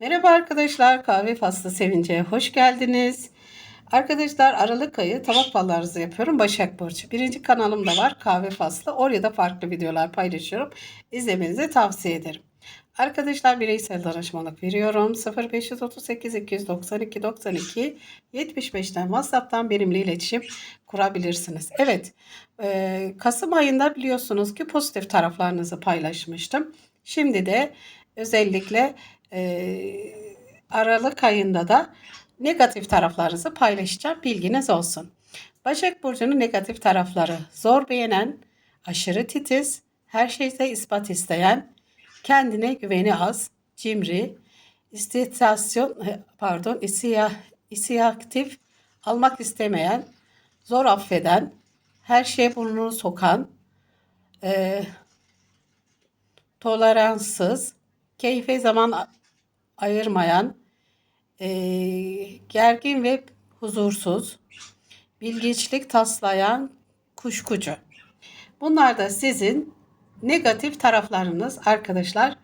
Merhaba arkadaşlar, kahve faslı sevince hoş geldiniz. Arkadaşlar Aralık ayı tabak fallarınızı yapıyorum Başak Burcu. Birinci kanalım da var kahve faslı. Oraya da farklı videolar paylaşıyorum. İzlemenizi tavsiye ederim. Arkadaşlar bireysel danışmanlık veriyorum. 0538 292 92 75'ten WhatsApp'tan benimle iletişim kurabilirsiniz. Evet, e, Kasım ayında biliyorsunuz ki pozitif taraflarınızı paylaşmıştım. Şimdi de özellikle e, Aralık ayında da negatif taraflarınızı paylaşacağım. Bilginiz olsun. Başak Burcu'nun negatif tarafları zor beğenen, aşırı titiz, her şeyde ispat isteyen, kendine güveni az, cimri, istasyon pardon isiya, isiyatif almak istemeyen, zor affeden, her şeye burnunu sokan, e, toleranssız, keyfe zaman ayırmayan, e, gergin ve huzursuz, bilgiçlik taslayan, kuşkucu. Bunlar da sizin negatif taraflarınız arkadaşlar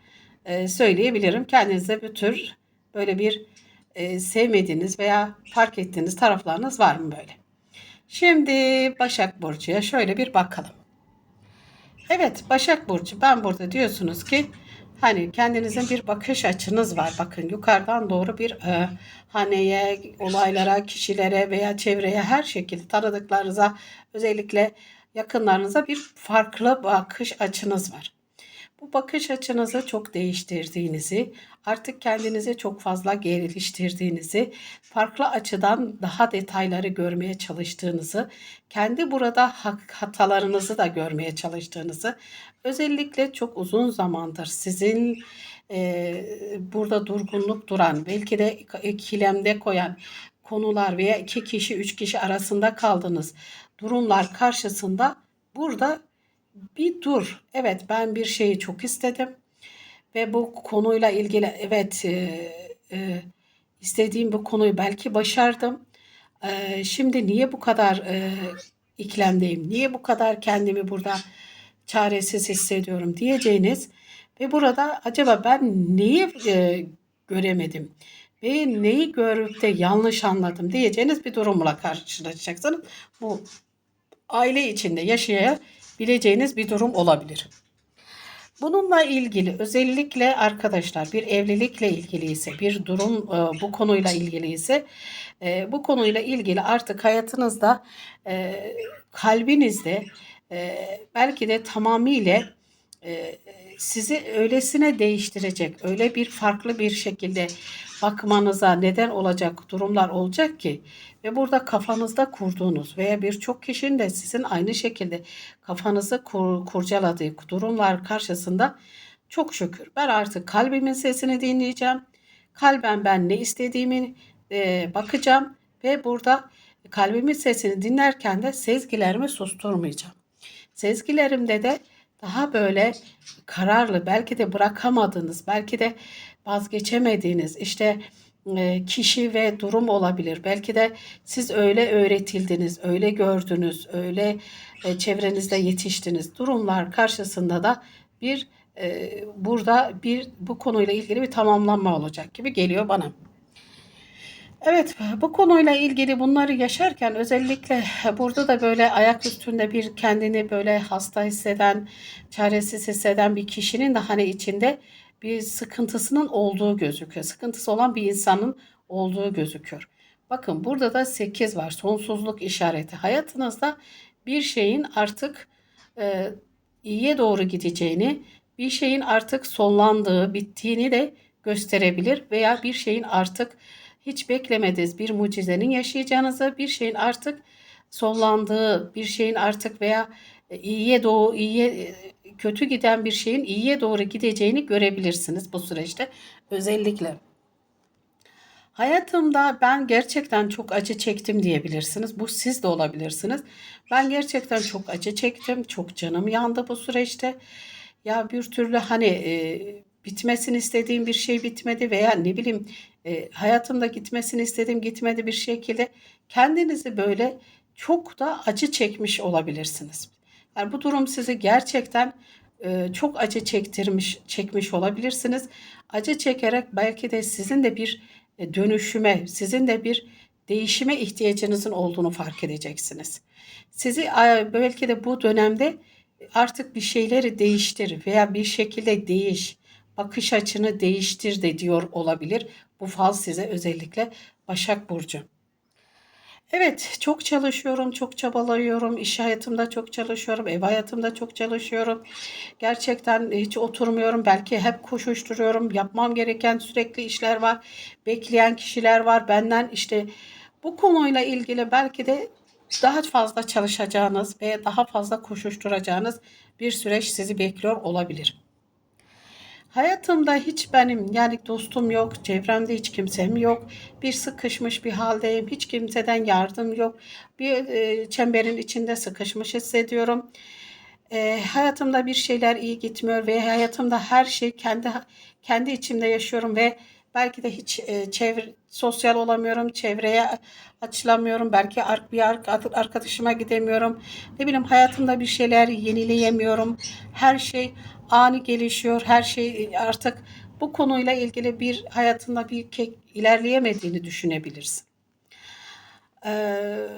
e, söyleyebilirim. Kendinize bir tür böyle bir e, sevmediğiniz veya fark ettiğiniz taraflarınız var mı böyle? Şimdi Başak Burcu'ya şöyle bir bakalım. Evet Başak Burcu ben burada diyorsunuz ki hani kendinizin bir bakış açınız var. Bakın yukarıdan doğru bir e, haneye, olaylara, kişilere veya çevreye her şekilde tanıdıklarınıza özellikle yakınlarınıza bir farklı bakış açınız var. Bu bakış açınızı çok değiştirdiğinizi, artık kendinizi çok fazla geliştirdiğinizi, farklı açıdan daha detayları görmeye çalıştığınızı, kendi burada hatalarınızı da görmeye çalıştığınızı, özellikle çok uzun zamandır sizin e, burada durgunluk duran, belki de ikilemde koyan konular veya iki kişi, üç kişi arasında kaldığınız durumlar karşısında burada bir dur. Evet ben bir şeyi çok istedim ve bu konuyla ilgili evet e, e, istediğim bu konuyu belki başardım. E, şimdi niye bu kadar e, iklemdeyim? Niye bu kadar kendimi burada çaresiz hissediyorum diyeceğiniz ve burada acaba ben neyi e, göremedim ve neyi görüp de yanlış anladım diyeceğiniz bir durumla karşılaşacaksınız. Bu aile içinde yaşayabileceğiniz bir durum olabilir. Bununla ilgili özellikle arkadaşlar bir evlilikle ilgili ise bir durum e, bu konuyla ilgili ise e, bu konuyla ilgili artık hayatınızda e, kalbinizde belki de tamamıyla sizi öylesine değiştirecek öyle bir farklı bir şekilde bakmanıza neden olacak durumlar olacak ki ve burada kafanızda kurduğunuz veya birçok kişinin de sizin aynı şekilde kafanızı kur, kurcaladığı durumlar karşısında çok şükür ben artık kalbimin sesini dinleyeceğim. Kalben ben ne istediğimi e, bakacağım ve burada kalbimin sesini dinlerken de sezgilerimi susturmayacağım. Sezgilerimde de daha böyle kararlı belki de bırakamadığınız belki de vazgeçemediğiniz işte e, kişi ve durum olabilir. Belki de siz öyle öğretildiniz, öyle gördünüz, öyle e, çevrenizde yetiştiniz. Durumlar karşısında da bir e, burada bir bu konuyla ilgili bir tamamlanma olacak gibi geliyor bana. Evet bu konuyla ilgili bunları yaşarken özellikle burada da böyle ayak üstünde bir kendini böyle hasta hisseden, çaresiz hisseden bir kişinin de hani içinde bir sıkıntısının olduğu gözüküyor. Sıkıntısı olan bir insanın olduğu gözüküyor. Bakın burada da 8 var. Sonsuzluk işareti. Hayatınızda bir şeyin artık e, iyiye doğru gideceğini, bir şeyin artık sonlandığı, bittiğini de gösterebilir veya bir şeyin artık hiç beklemediğiniz bir mucizenin yaşayacağınızı, bir şeyin artık sonlandığı, bir şeyin artık veya e, iyiye doğru, iyiye e, kötü giden bir şeyin iyiye doğru gideceğini görebilirsiniz bu süreçte özellikle. Hayatımda ben gerçekten çok acı çektim diyebilirsiniz. Bu siz de olabilirsiniz. Ben gerçekten çok acı çektim. Çok canım yandı bu süreçte. Ya bir türlü hani e, bitmesini istediğim bir şey bitmedi veya ne bileyim e, hayatımda gitmesini istediğim gitmedi bir şekilde kendinizi böyle çok da acı çekmiş olabilirsiniz. Yani bu durum sizi gerçekten e, çok acı çektirmiş çekmiş olabilirsiniz. Acı çekerek belki de sizin de bir e, dönüşüme, sizin de bir değişime ihtiyacınızın olduğunu fark edeceksiniz. Sizi belki de bu dönemde artık bir şeyleri değiştir veya bir şekilde değiş, bakış açını değiştir de diyor olabilir. Bu fal size özellikle Başak Burcu. Evet, çok çalışıyorum, çok çabalıyorum. İş hayatımda çok çalışıyorum, ev hayatımda çok çalışıyorum. Gerçekten hiç oturmuyorum. Belki hep koşuşturuyorum. Yapmam gereken sürekli işler var. Bekleyen kişiler var. Benden işte bu konuyla ilgili belki de daha fazla çalışacağınız ve daha fazla koşuşturacağınız bir süreç sizi bekliyor olabilir. Hayatımda hiç benim yani dostum yok, çevremde hiç kimsem yok. Bir sıkışmış bir haldeyim, hiç kimseden yardım yok. Bir e, çemberin içinde sıkışmış hissediyorum. E, hayatımda bir şeyler iyi gitmiyor ve hayatımda her şey kendi kendi içimde yaşıyorum ve belki de hiç e, çevre sosyal olamıyorum, çevreye açılamıyorum. Belki bir arkadaşıma gidemiyorum. Ne bileyim hayatımda bir şeyler yenileyemiyorum. Her şey ani gelişiyor. Her şey artık bu konuyla ilgili bir hayatında bir kek ilerleyemediğini düşünebilirsin. Ee,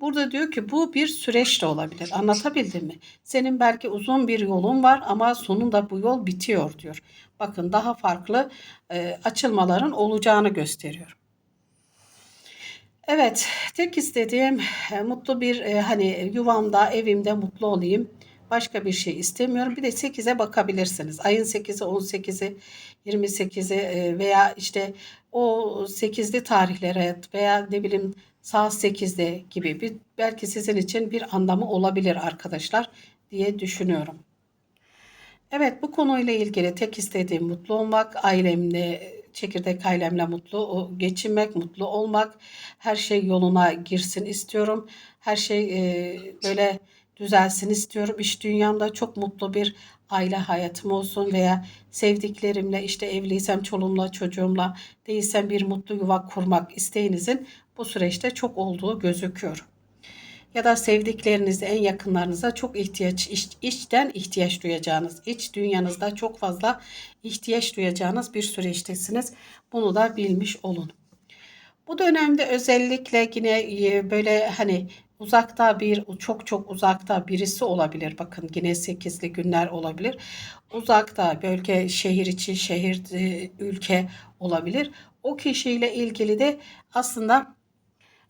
burada diyor ki bu bir süreç de olabilir. Anlatabildim mi? Senin belki uzun bir yolun var ama sonunda bu yol bitiyor diyor. Bakın daha farklı e, açılmaların olacağını gösteriyor. Evet, tek istediğim e, mutlu bir e, hani yuvamda, evimde mutlu olayım. Başka bir şey istemiyorum. Bir de 8'e bakabilirsiniz. Ayın 8'i, 18'i, 28'i veya işte o 8'li tarihlere veya ne bileyim saat 8'de gibi bir belki sizin için bir anlamı olabilir arkadaşlar diye düşünüyorum. Evet bu konuyla ilgili tek istediğim mutlu olmak, ailemle, çekirdek ailemle mutlu geçinmek, mutlu olmak, her şey yoluna girsin istiyorum. Her şey e, böyle düzelsin istiyorum. İş dünyamda çok mutlu bir aile hayatım olsun veya sevdiklerimle işte evliysem çoluğumla çocuğumla değilsem bir mutlu yuva kurmak isteğinizin bu süreçte çok olduğu gözüküyor. Ya da sevdiklerinizde en yakınlarınıza çok ihtiyaç, iç, içten ihtiyaç duyacağınız, iç dünyanızda çok fazla ihtiyaç duyacağınız bir süreçtesiniz. Bunu da bilmiş olun. Bu dönemde özellikle yine e, böyle hani uzakta bir çok çok uzakta birisi olabilir. Bakın yine sekizli günler olabilir. Uzakta bölge, şehir içi, şehir, ülke olabilir. O kişiyle ilgili de aslında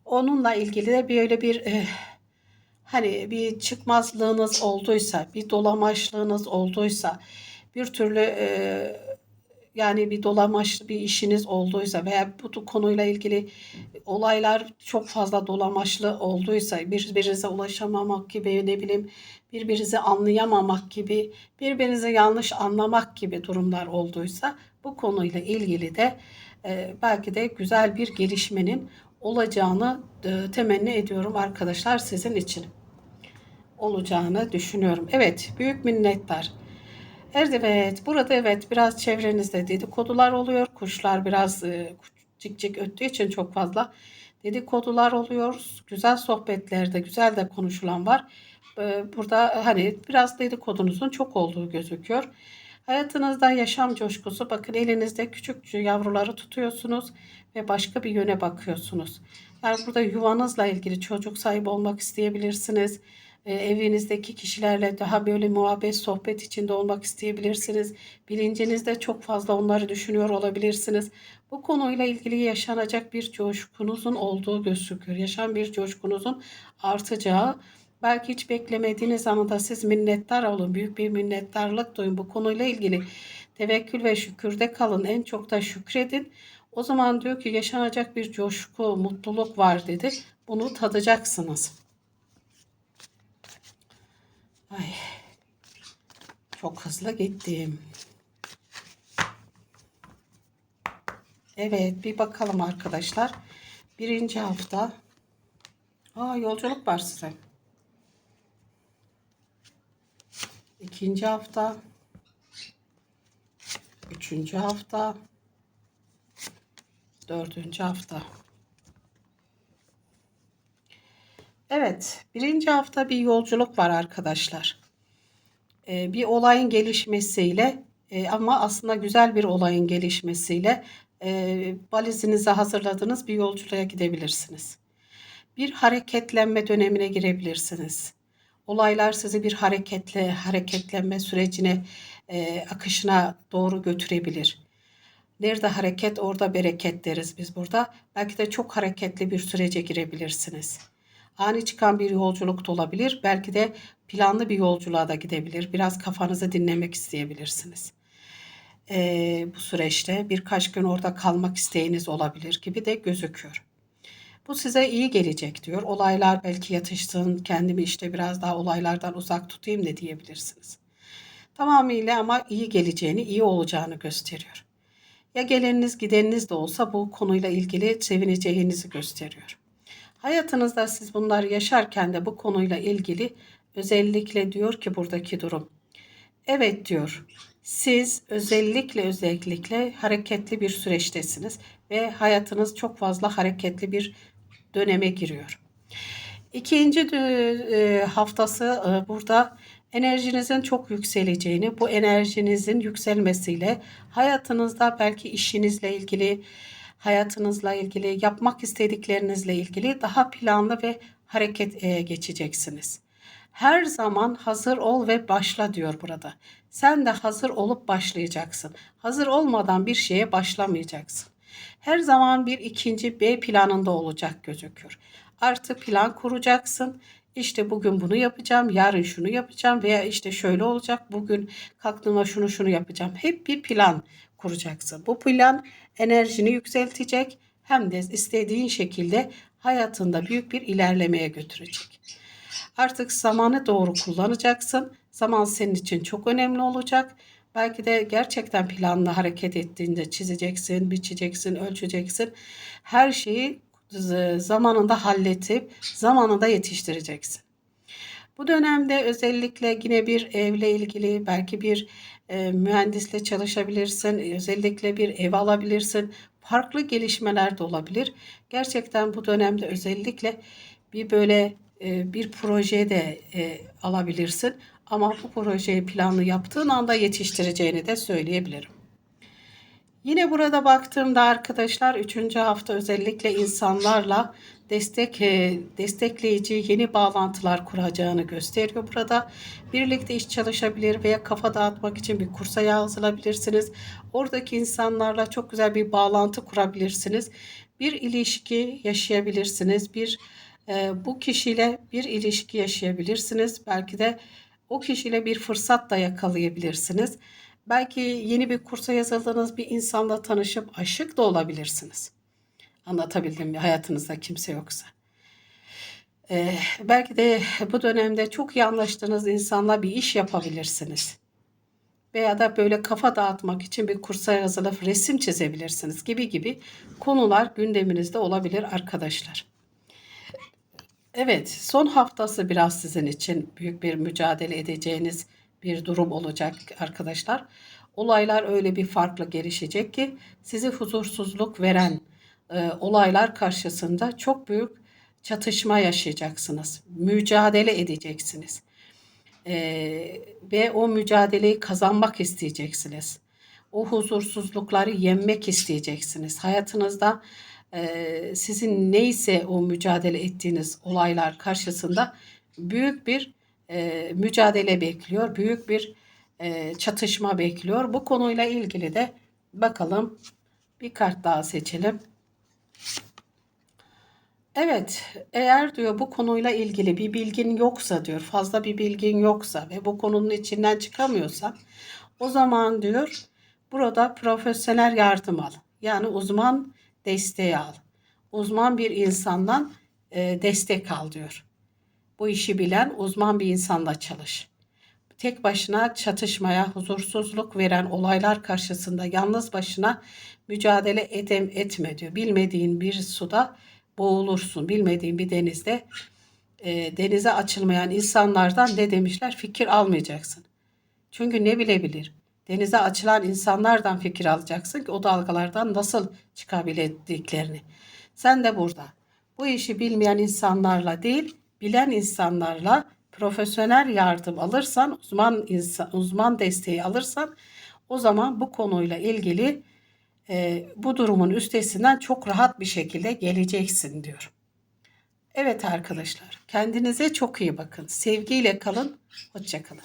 onunla ilgili de böyle bir e, hani bir çıkmazlığınız olduysa, bir dolamaçlığınız olduysa, bir türlü e, yani bir dolamaçlı bir işiniz olduysa veya bu konuyla ilgili olaylar çok fazla dolamaçlı olduysa birbirinize ulaşamamak gibi ne bileyim birbirinizi anlayamamak gibi birbirinizi yanlış anlamak gibi durumlar olduysa bu konuyla ilgili de e, belki de güzel bir gelişmenin olacağını e, temenni ediyorum arkadaşlar sizin için olacağını düşünüyorum. Evet büyük minnettar. Evet burada evet biraz çevrenizde dedikodular oluyor. Kuşlar biraz e, cik cik öttüğü için çok fazla dedikodular oluyor. Güzel sohbetlerde güzel de konuşulan var. Burada hani biraz dedikodunuzun çok olduğu gözüküyor. Hayatınızda yaşam coşkusu bakın elinizde küçük yavruları tutuyorsunuz ve başka bir yöne bakıyorsunuz. Yani burada yuvanızla ilgili çocuk sahibi olmak isteyebilirsiniz e, evinizdeki kişilerle daha böyle muhabbet, sohbet içinde olmak isteyebilirsiniz. Bilincinizde çok fazla onları düşünüyor olabilirsiniz. Bu konuyla ilgili yaşanacak bir coşkunuzun olduğu gözüküyor. Yaşam bir coşkunuzun artacağı. Belki hiç beklemediğiniz anda siz minnettar olun. Büyük bir minnettarlık duyun bu konuyla ilgili. Tevekkül ve şükürde kalın. En çok da şükredin. O zaman diyor ki yaşanacak bir coşku, mutluluk var dedi. Bunu tadacaksınız. Ay. Çok hızlı gittim. Evet bir bakalım arkadaşlar. Birinci hafta. Aa yolculuk var size. İkinci hafta. Üçüncü hafta. Dördüncü hafta. Evet, birinci hafta bir yolculuk var arkadaşlar. e, bir olayın gelişmesiyle e, ama aslında güzel bir olayın gelişmesiyle e, valizinizi hazırladığınız bir yolculuğa gidebilirsiniz. Bir hareketlenme dönemine girebilirsiniz. Olaylar sizi bir hareketle hareketlenme sürecine e, akışına doğru götürebilir. Nerede hareket orada bereket deriz biz burada. Belki de çok hareketli bir sürece girebilirsiniz. Ani çıkan bir yolculuk da olabilir. Belki de planlı bir yolculuğa da gidebilir. Biraz kafanızı dinlemek isteyebilirsiniz. Ee, bu süreçte birkaç gün orada kalmak isteğiniz olabilir gibi de gözüküyor. Bu size iyi gelecek diyor. Olaylar belki yatışsın, kendimi işte biraz daha olaylardan uzak tutayım da diyebilirsiniz. Tamamıyla ama iyi geleceğini, iyi olacağını gösteriyor. Ya geleniniz gideniniz de olsa bu konuyla ilgili sevineceğinizi gösteriyor. Hayatınızda siz bunları yaşarken de bu konuyla ilgili özellikle diyor ki buradaki durum. Evet diyor. Siz özellikle özellikle hareketli bir süreçtesiniz ve hayatınız çok fazla hareketli bir döneme giriyor. İkinci e, haftası e, burada enerjinizin çok yükseleceğini, bu enerjinizin yükselmesiyle hayatınızda belki işinizle ilgili, hayatınızla ilgili, yapmak istediklerinizle ilgili daha planlı ve hareket e, geçeceksiniz. Her zaman hazır ol ve başla diyor burada. Sen de hazır olup başlayacaksın. Hazır olmadan bir şeye başlamayacaksın. Her zaman bir ikinci B planında olacak gözüküyor. Artı plan kuracaksın. İşte bugün bunu yapacağım, yarın şunu yapacağım veya işte şöyle olacak. Bugün kalktığımda şunu şunu yapacağım. Hep bir plan kuracaksın. Bu plan enerjini yükseltecek hem de istediğin şekilde hayatında büyük bir ilerlemeye götürecek. Artık zamanı doğru kullanacaksın. Zaman senin için çok önemli olacak. Belki de gerçekten planlı hareket ettiğinde çizeceksin, biçeceksin, ölçeceksin. Her şeyi zamanında halletip zamanında yetiştireceksin. Bu dönemde özellikle yine bir evle ilgili belki bir e, mühendisle çalışabilirsin, özellikle bir ev alabilirsin. Farklı gelişmeler de olabilir. Gerçekten bu dönemde özellikle bir böyle e, bir proje de e, alabilirsin. Ama bu projeyi planlı yaptığın anda yetiştireceğini de söyleyebilirim. Yine burada baktığımda arkadaşlar 3. hafta özellikle insanlarla destek e, destekleyici yeni bağlantılar kuracağını gösteriyor burada. Birlikte iş çalışabilir veya kafa dağıtmak için bir kursa yazılabilirsiniz. Oradaki insanlarla çok güzel bir bağlantı kurabilirsiniz. Bir ilişki yaşayabilirsiniz. Bir e, bu kişiyle bir ilişki yaşayabilirsiniz. Belki de o kişiyle bir fırsat da yakalayabilirsiniz. Belki yeni bir kursa yazıldığınız bir insanla tanışıp aşık da olabilirsiniz. Anlatabildim? Hayatınızda kimse yoksa. Ee, belki de bu dönemde çok iyi anlaştığınız insanla bir iş yapabilirsiniz. Veya da böyle kafa dağıtmak için bir kursa yazılıp resim çizebilirsiniz gibi gibi konular gündeminizde olabilir arkadaşlar. Evet, son haftası biraz sizin için büyük bir mücadele edeceğiniz bir durum olacak arkadaşlar. Olaylar öyle bir farklı gelişecek ki sizi huzursuzluk veren e, olaylar karşısında çok büyük çatışma yaşayacaksınız. Mücadele edeceksiniz. E, ve o mücadeleyi kazanmak isteyeceksiniz. O huzursuzlukları yenmek isteyeceksiniz. Hayatınızda e, sizin neyse o mücadele ettiğiniz olaylar karşısında büyük bir e, mücadele bekliyor. Büyük bir e, çatışma bekliyor. Bu konuyla ilgili de bakalım bir kart daha seçelim. Evet, eğer diyor bu konuyla ilgili bir bilgin yoksa diyor, fazla bir bilgin yoksa ve bu konunun içinden çıkamıyorsan o zaman diyor burada profesyonel yardım al. Yani uzman desteği al. Uzman bir insandan e, destek al diyor. Bu işi bilen uzman bir insanla çalış. Tek başına çatışmaya, huzursuzluk veren olaylar karşısında yalnız başına mücadele edem etme diyor. Bilmediğin bir suda boğulursun. Bilmediğin bir denizde e, denize açılmayan insanlardan ne demişler? Fikir almayacaksın. Çünkü ne bilebilir? Denize açılan insanlardan fikir alacaksın ki o dalgalardan nasıl çıkabildiklerini. Sen de burada bu işi bilmeyen insanlarla değil, bilen insanlarla, profesyonel yardım alırsan, uzman insan, uzman desteği alırsan o zaman bu konuyla ilgili e, bu durumun üstesinden çok rahat bir şekilde geleceksin diyorum. Evet arkadaşlar, kendinize çok iyi bakın. Sevgiyle kalın, hoşça kalın.